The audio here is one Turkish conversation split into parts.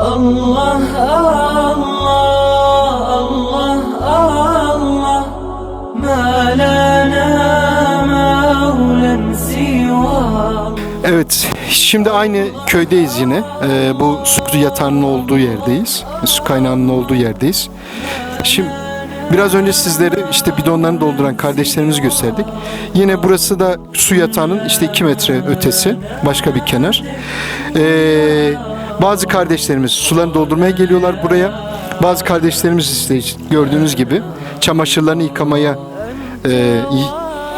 Allah Allah Allah Allah Ma lana Evet şimdi aynı köydeyiz yine ee, bu su yatağının olduğu yerdeyiz su kaynağının olduğu yerdeyiz şimdi Biraz önce sizlere işte bidonlarını dolduran kardeşlerimizi gösterdik. Yine burası da su yatağının işte 2 metre ötesi başka bir kenar. Ee, bazı kardeşlerimiz sularını doldurmaya geliyorlar buraya. Bazı kardeşlerimiz işte gördüğünüz gibi çamaşırlarını yıkamaya e,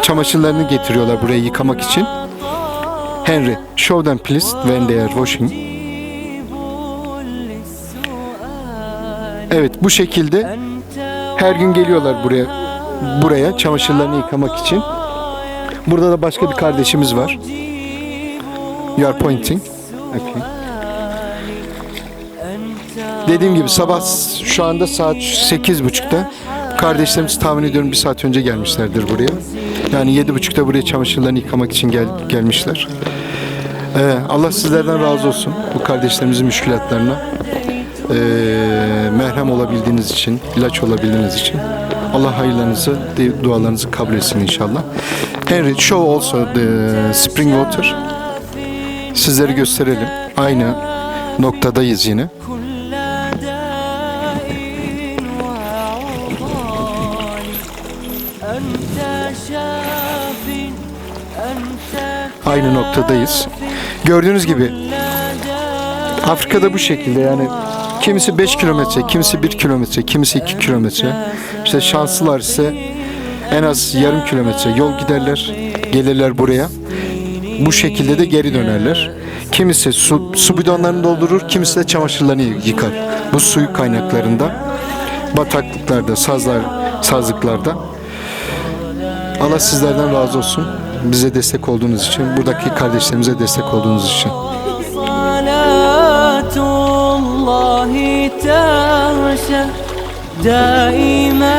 çamaşırlarını getiriyorlar buraya yıkamak için. Henry, show them please when they are washing. Evet, bu şekilde her gün geliyorlar buraya buraya çamaşırlarını yıkamak için. Burada da başka bir kardeşimiz var. You are pointing. Okay. Dediğim gibi sabah şu anda saat 8.30'da kardeşlerimiz tahmin ediyorum bir saat önce gelmişlerdir buraya. Yani 7.30'da buraya çamaşırlarını yıkamak için gel, gelmişler. Ee, Allah sizlerden razı olsun bu kardeşlerimizin müşkülatlarına ee, merhem olabildiğiniz için, ilaç olabildiğiniz için. Allah hayırlarınızı, dualarınızı kabul etsin inşallah. Henry, show also the spring water. Sizleri gösterelim. Aynı noktadayız yine. Aynı noktadayız. Gördüğünüz gibi Afrika'da bu şekilde yani kimisi 5 kilometre, kimisi 1 kilometre, kimisi 2 kilometre. İşte şanslılar ise en az yarım kilometre yol giderler, gelirler buraya. Bu şekilde de geri dönerler. Kimisi su, su bidonlarını doldurur, kimisi de çamaşırlarını yıkar. Bu suyu kaynaklarında, bataklıklarda, sazlar, sazlıklarda. Allah sizlerden razı olsun. Bize destek olduğunuz için, buradaki kardeşlerimize destek olduğunuz için. صلاة الله تغشى دائما